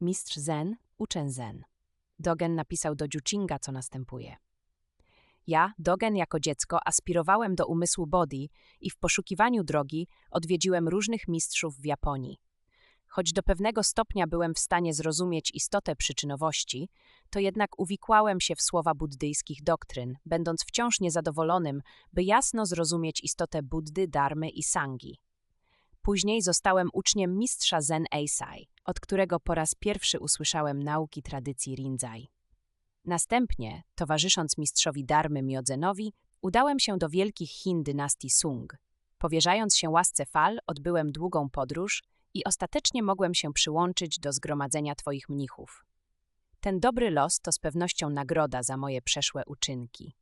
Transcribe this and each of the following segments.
Mistrz Zen, uczeń Zen. Dogen napisał do Juchinga, co następuje. Ja, Dogen jako dziecko, aspirowałem do umysłu Bodhi i w poszukiwaniu drogi odwiedziłem różnych mistrzów w Japonii. Choć do pewnego stopnia byłem w stanie zrozumieć istotę przyczynowości, to jednak uwikłałem się w słowa buddyjskich doktryn, będąc wciąż niezadowolonym, by jasno zrozumieć istotę Buddy, Dharmy i Sangi. Później zostałem uczniem mistrza Zen Eisai, od którego po raz pierwszy usłyszałem nauki tradycji Rinzai. Następnie, towarzysząc mistrzowi Dharmy Miodzenowi, udałem się do wielkich Chin dynastii Sung. Powierzając się łasce fal, odbyłem długą podróż i ostatecznie mogłem się przyłączyć do zgromadzenia Twoich mnichów. Ten dobry los to z pewnością nagroda za moje przeszłe uczynki.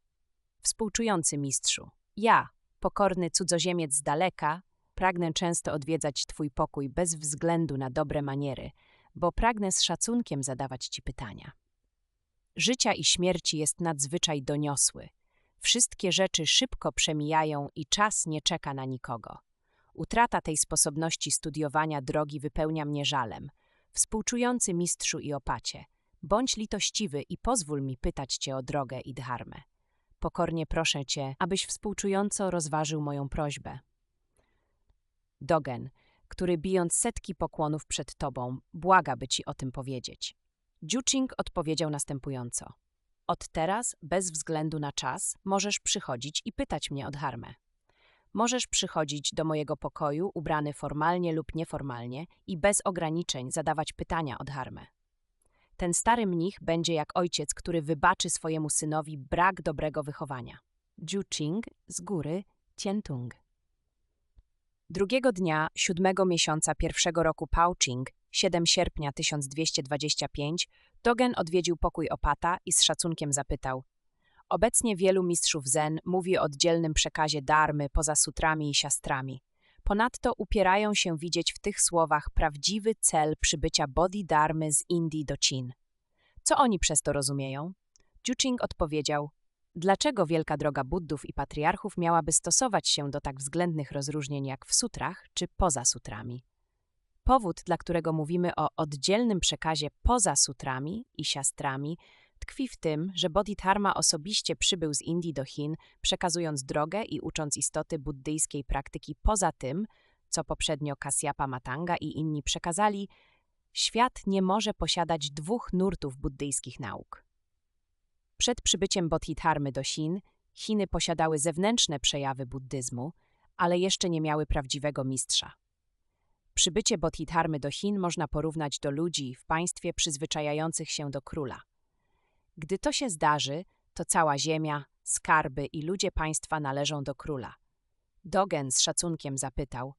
Współczujący mistrzu, ja, pokorny cudzoziemiec z daleka, pragnę często odwiedzać Twój pokój bez względu na dobre maniery, bo pragnę z szacunkiem zadawać Ci pytania. Życia i śmierci jest nadzwyczaj doniosły. Wszystkie rzeczy szybko przemijają i czas nie czeka na nikogo. Utrata tej sposobności studiowania drogi wypełnia mnie żalem. Współczujący mistrzu i opacie, bądź litościwy i pozwól mi pytać Cię o drogę i dharmę. Pokornie proszę Cię, abyś współczująco rozważył moją prośbę. Dogen, który bijąc setki pokłonów przed Tobą, błaga, by Ci o tym powiedzieć. Juching odpowiedział następująco. Od teraz, bez względu na czas, możesz przychodzić i pytać mnie o dharmę. Możesz przychodzić do mojego pokoju ubrany formalnie lub nieformalnie i bez ograniczeń zadawać pytania o dharmę. Ten stary mnich będzie jak ojciec, który wybaczy swojemu synowi brak dobrego wychowania. Juching z góry Tiantung. Drugiego dnia siódmego miesiąca pierwszego roku Pauching, 7 sierpnia 1225, Dogen odwiedził pokój opata i z szacunkiem zapytał – Obecnie wielu mistrzów zen mówi o oddzielnym przekazie darmy poza sutrami i siastrami. Ponadto upierają się widzieć w tych słowach prawdziwy cel przybycia Bodhi Dharmy z Indii do Chin. Co oni przez to rozumieją? Juching odpowiedział, dlaczego wielka droga Buddów i patriarchów miałaby stosować się do tak względnych rozróżnień jak w sutrach czy poza sutrami? Powód, dla którego mówimy o oddzielnym przekazie poza sutrami i siastrami, tkwi w tym, że Bodhidharma osobiście przybył z Indii do Chin, przekazując drogę i ucząc istoty buddyjskiej praktyki poza tym, co poprzednio Kasyapa Matanga i inni przekazali, świat nie może posiadać dwóch nurtów buddyjskich nauk. Przed przybyciem Bodhidharmy do Chin, Chiny posiadały zewnętrzne przejawy buddyzmu, ale jeszcze nie miały prawdziwego mistrza. Przybycie Bodhidharmy do Chin można porównać do ludzi w państwie przyzwyczajających się do króla – gdy to się zdarzy, to cała ziemia, skarby i ludzie państwa należą do króla. Dogen z szacunkiem zapytał.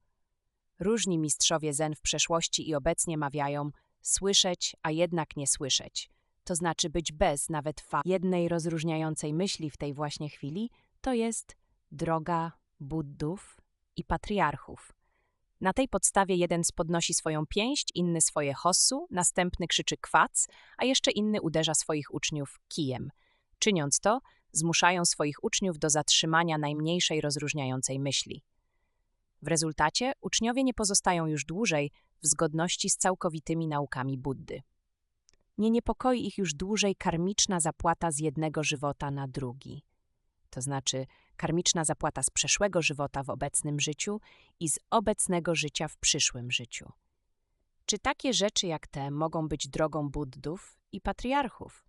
Różni mistrzowie zen w przeszłości i obecnie mawiają słyszeć, a jednak nie słyszeć. To znaczy być bez nawet fa jednej rozróżniającej myśli w tej właśnie chwili, to jest droga Buddów i patriarchów. Na tej podstawie jeden spodnosi swoją pięść, inny swoje hossu, następny krzyczy kwac, a jeszcze inny uderza swoich uczniów kijem. Czyniąc to, zmuszają swoich uczniów do zatrzymania najmniejszej rozróżniającej myśli. W rezultacie uczniowie nie pozostają już dłużej w zgodności z całkowitymi naukami Buddy. Nie niepokoi ich już dłużej karmiczna zapłata z jednego żywota na drugi. To znaczy, karmiczna zapłata z przeszłego żywota w obecnym życiu i z obecnego życia w przyszłym życiu. Czy takie rzeczy jak te mogą być drogą Buddów i patriarchów?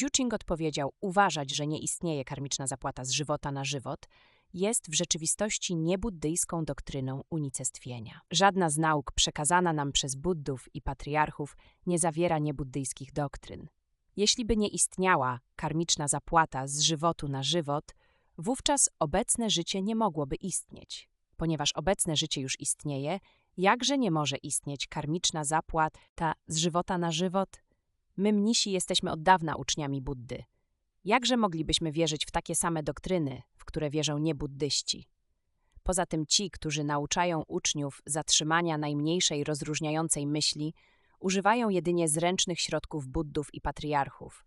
Juching odpowiedział: Uważać, że nie istnieje karmiczna zapłata z żywota na żywot, jest w rzeczywistości niebuddyjską doktryną unicestwienia. Żadna z nauk przekazana nam przez Buddów i patriarchów nie zawiera niebuddyjskich doktryn. Jeśli by nie istniała karmiczna zapłata z żywotu na żywot, wówczas obecne życie nie mogłoby istnieć. Ponieważ obecne życie już istnieje, jakże nie może istnieć karmiczna zapłata z żywota na żywot? My mnisi jesteśmy od dawna uczniami Buddy. Jakże moglibyśmy wierzyć w takie same doktryny, które wierzą niebuddyści? Poza tym ci, którzy nauczają uczniów zatrzymania najmniejszej rozróżniającej myśli, używają jedynie zręcznych środków buddów i patriarchów.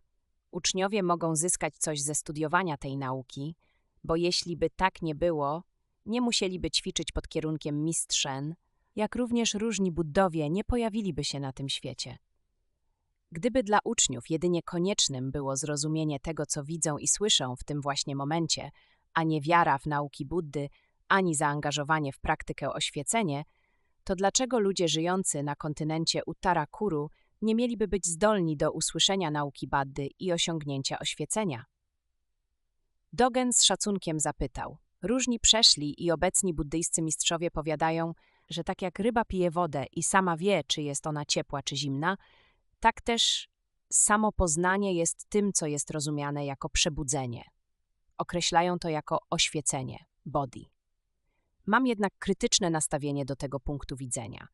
Uczniowie mogą zyskać coś ze studiowania tej nauki, bo jeśli by tak nie było, nie musieliby ćwiczyć pod kierunkiem mistrzem, jak również różni Buddowie nie pojawiliby się na tym świecie. Gdyby dla uczniów jedynie koniecznym było zrozumienie tego, co widzą i słyszą w tym właśnie momencie, a nie wiara w nauki Buddy, ani zaangażowanie w praktykę oświecenie, to dlaczego ludzie żyjący na kontynencie Uttarakuru nie mieliby być zdolni do usłyszenia nauki Buddy i osiągnięcia oświecenia? Dogen z szacunkiem zapytał. Różni przeszli i obecni buddyjscy mistrzowie powiadają, że tak jak ryba pije wodę i sama wie, czy jest ona ciepła czy zimna, tak też samo poznanie jest tym, co jest rozumiane jako przebudzenie. Określają to jako oświecenie, body. Mam jednak krytyczne nastawienie do tego punktu widzenia.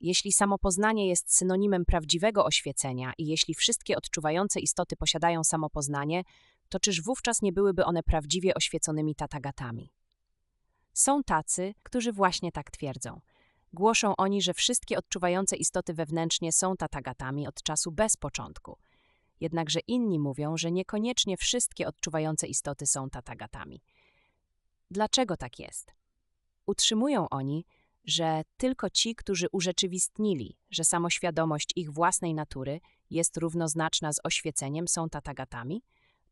Jeśli samopoznanie jest synonimem prawdziwego oświecenia i jeśli wszystkie odczuwające istoty posiadają samopoznanie, to czyż wówczas nie byłyby one prawdziwie oświeconymi tatagatami? Są tacy, którzy właśnie tak twierdzą. Głoszą oni, że wszystkie odczuwające istoty wewnętrznie są tatagatami od czasu bez początku. Jednakże inni mówią, że niekoniecznie wszystkie odczuwające istoty są tatagatami. Dlaczego tak jest? Utrzymują oni, że tylko ci, którzy urzeczywistnili, że samoświadomość ich własnej natury jest równoznaczna z oświeceniem, są tatagatami,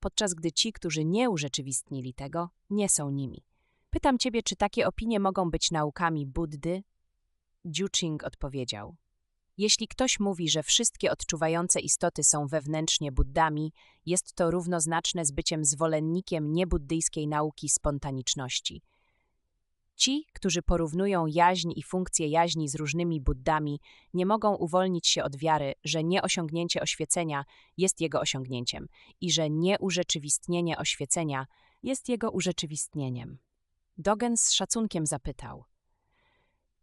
podczas gdy ci, którzy nie urzeczywistnili tego, nie są nimi. Pytam ciebie, czy takie opinie mogą być naukami Buddy? Juching odpowiedział. Jeśli ktoś mówi, że wszystkie odczuwające istoty są wewnętrznie Buddami, jest to równoznaczne z byciem zwolennikiem niebuddyjskiej nauki spontaniczności – Ci, którzy porównują jaźń i funkcję jaźni z różnymi buddami, nie mogą uwolnić się od wiary, że nieosiągnięcie oświecenia jest jego osiągnięciem i że nieurzeczywistnienie oświecenia jest jego urzeczywistnieniem. Dogen z szacunkiem zapytał: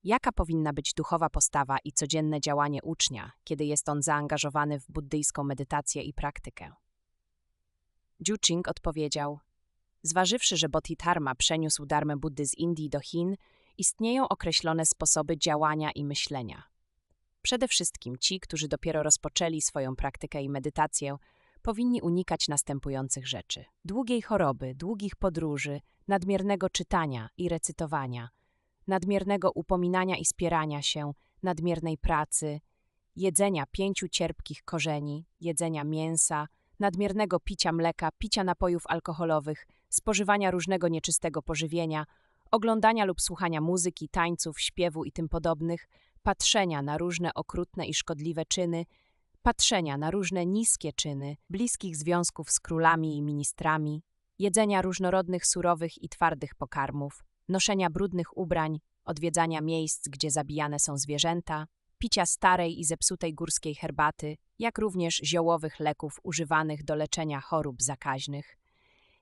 Jaka powinna być duchowa postawa i codzienne działanie ucznia, kiedy jest on zaangażowany w buddyjską medytację i praktykę? Juching odpowiedział: Zważywszy, że Bodhidharma przeniósł darmę Buddy z Indii do Chin, istnieją określone sposoby działania i myślenia. Przede wszystkim ci, którzy dopiero rozpoczęli swoją praktykę i medytację, powinni unikać następujących rzeczy: długiej choroby, długich podróży, nadmiernego czytania i recytowania, nadmiernego upominania i spierania się, nadmiernej pracy, jedzenia pięciu cierpkich korzeni, jedzenia mięsa, nadmiernego picia mleka, picia napojów alkoholowych, spożywania różnego nieczystego pożywienia, oglądania lub słuchania muzyki, tańców, śpiewu i tym podobnych, patrzenia na różne okrutne i szkodliwe czyny, patrzenia na różne niskie czyny, bliskich związków z królami i ministrami, jedzenia różnorodnych surowych i twardych pokarmów, noszenia brudnych ubrań, odwiedzania miejsc, gdzie zabijane są zwierzęta, picia starej i zepsutej górskiej herbaty, jak również ziołowych leków używanych do leczenia chorób zakaźnych,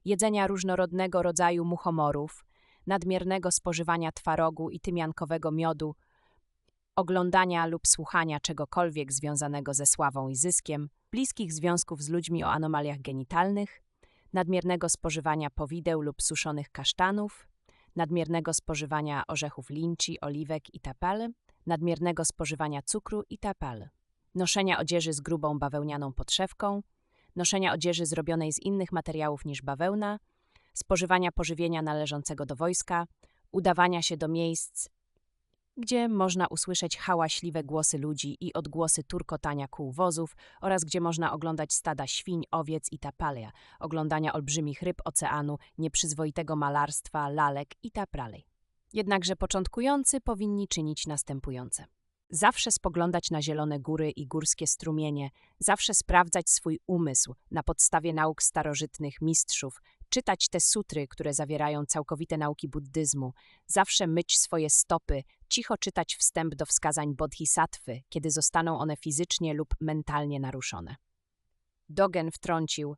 jedzenia różnorodnego rodzaju muchomorów, nadmiernego spożywania twarogu i tymiankowego miodu, oglądania lub słuchania czegokolwiek związanego ze sławą i zyskiem, bliskich związków z ludźmi o anomaliach genitalnych, nadmiernego spożywania powideł lub suszonych kasztanów, nadmiernego spożywania orzechów linci, oliwek i tapal, nadmiernego spożywania cukru i tapal, noszenia odzieży z grubą bawełnianą podszewką, noszenia odzieży zrobionej z innych materiałów niż bawełna, spożywania pożywienia należącego do wojska, udawania się do miejsc, gdzie można usłyszeć hałaśliwe głosy ludzi i odgłosy turkotania kół wozów oraz gdzie można oglądać stada świń, owiec i tapalia, oglądania olbrzymich ryb oceanu, nieprzyzwoitego malarstwa, lalek i tapralej. Jednakże początkujący powinni czynić następujące. Zawsze spoglądać na zielone góry i górskie strumienie, zawsze sprawdzać swój umysł na podstawie nauk starożytnych mistrzów, czytać te sutry, które zawierają całkowite nauki buddyzmu, zawsze myć swoje stopy, cicho czytać wstęp do wskazań bodhisattwy, kiedy zostaną one fizycznie lub mentalnie naruszone. Dogen wtrącił,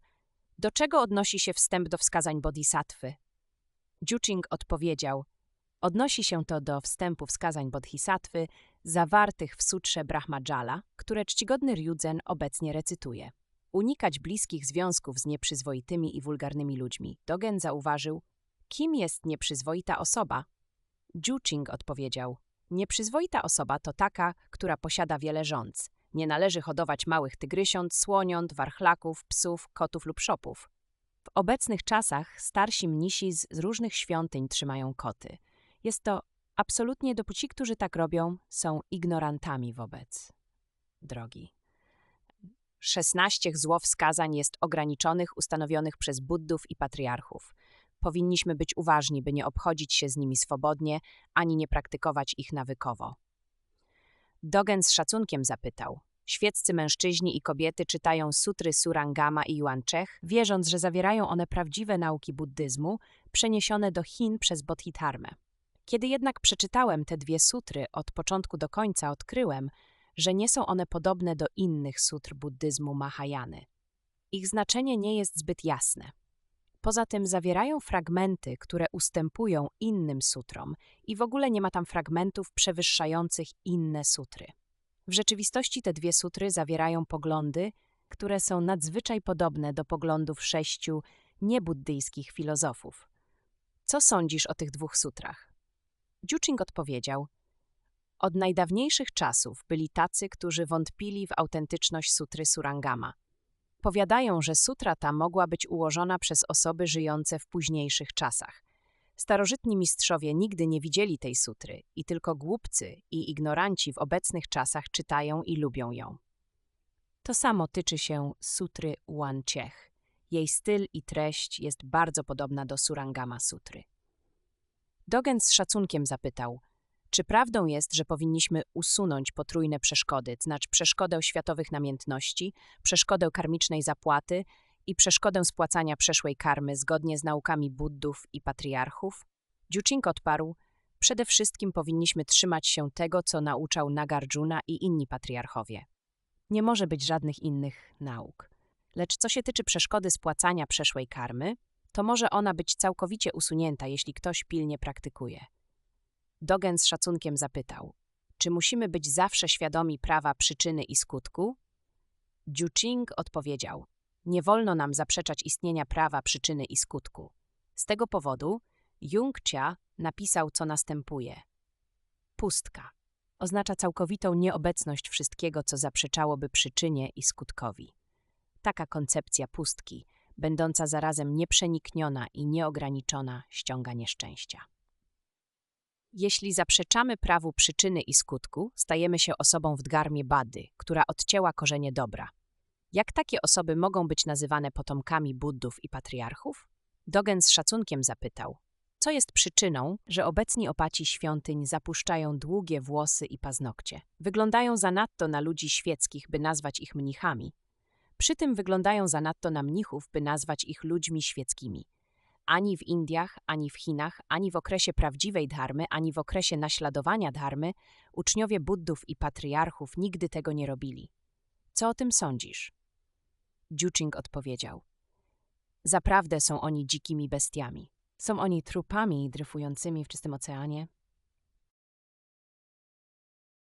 do czego odnosi się wstęp do wskazań bodhisattwy? Juching odpowiedział, odnosi się to do wstępu wskazań bodhisattwy zawartych w sutrze Brahmajala, które czcigodny Ryudzen obecnie recytuje. Unikać bliskich związków z nieprzyzwoitymi i wulgarnymi ludźmi. Dogen zauważył, kim jest nieprzyzwoita osoba? Juching odpowiedział, nieprzyzwoita osoba to taka, która posiada wiele rządz. Nie należy hodować małych tygrysiąt, słoniąt, warchlaków, psów, kotów lub szopów. W obecnych czasach starsi mnisi z różnych świątyń trzymają koty. Jest to Absolutnie dopóty ci, którzy tak robią, są ignorantami wobec drogi. 16 złowskazań jest ograniczonych, ustanowionych przez buddów i patriarchów. Powinniśmy być uważni, by nie obchodzić się z nimi swobodnie, ani nie praktykować ich nawykowo. Dogen z szacunkiem zapytał. Świeccy mężczyźni i kobiety czytają sutry Surangama i Yuanchech, wierząc, że zawierają one prawdziwe nauki buddyzmu, przeniesione do Chin przez Bodhidharmę. Kiedy jednak przeczytałem te dwie sutry od początku do końca, odkryłem, że nie są one podobne do innych sutr buddyzmu Mahajany. Ich znaczenie nie jest zbyt jasne. Poza tym zawierają fragmenty, które ustępują innym sutrom i w ogóle nie ma tam fragmentów przewyższających inne sutry. W rzeczywistości te dwie sutry zawierają poglądy, które są nadzwyczaj podobne do poglądów sześciu niebuddyjskich filozofów. Co sądzisz o tych dwóch sutrach? Juching odpowiedział: Od najdawniejszych czasów byli tacy, którzy wątpili w autentyczność sutry Surangama. Powiadają, że sutra ta mogła być ułożona przez osoby żyjące w późniejszych czasach. Starożytni mistrzowie nigdy nie widzieli tej sutry i tylko głupcy i ignoranci w obecnych czasach czytają i lubią ją. To samo tyczy się sutry Wanchech. Jej styl i treść jest bardzo podobna do Surangama sutry. Dogen z szacunkiem zapytał, czy prawdą jest, że powinniśmy usunąć potrójne przeszkody, znacz przeszkodę światowych namiętności, przeszkodę karmicznej zapłaty i przeszkodę spłacania przeszłej karmy zgodnie z naukami buddów i patriarchów? Dziuczink odparł, przede wszystkim powinniśmy trzymać się tego, co nauczał Nagarjuna i inni patriarchowie. Nie może być żadnych innych nauk. Lecz co się tyczy przeszkody spłacania przeszłej karmy, to może ona być całkowicie usunięta, jeśli ktoś pilnie praktykuje. Dogen z szacunkiem zapytał, czy musimy być zawsze świadomi prawa przyczyny i skutku? Juching odpowiedział, nie wolno nam zaprzeczać istnienia prawa przyczyny i skutku. Z tego powodu Jung Chia napisał, co następuje. Pustka oznacza całkowitą nieobecność wszystkiego, co zaprzeczałoby przyczynie i skutkowi. Taka koncepcja pustki, będąca zarazem nieprzenikniona i nieograniczona, ściąga nieszczęścia. Jeśli zaprzeczamy prawu przyczyny i skutku, stajemy się osobą w dgarmie bady, która odcięła korzenie dobra. Jak takie osoby mogą być nazywane potomkami buddów i patriarchów? Dogen z szacunkiem zapytał, co jest przyczyną, że obecni opaci świątyń zapuszczają długie włosy i paznokcie. Wyglądają zanadto na ludzi świeckich, by nazwać ich mnichami. Przy tym wyglądają zanadto na mnichów, by nazwać ich ludźmi świeckimi. Ani w Indiach, ani w Chinach, ani w okresie prawdziwej dharmy, ani w okresie naśladowania dharmy uczniowie buddów i patriarchów nigdy tego nie robili. Co o tym sądzisz? Juching odpowiedział. Zaprawdę są oni dzikimi bestiami. Są oni trupami dryfującymi w czystym oceanie,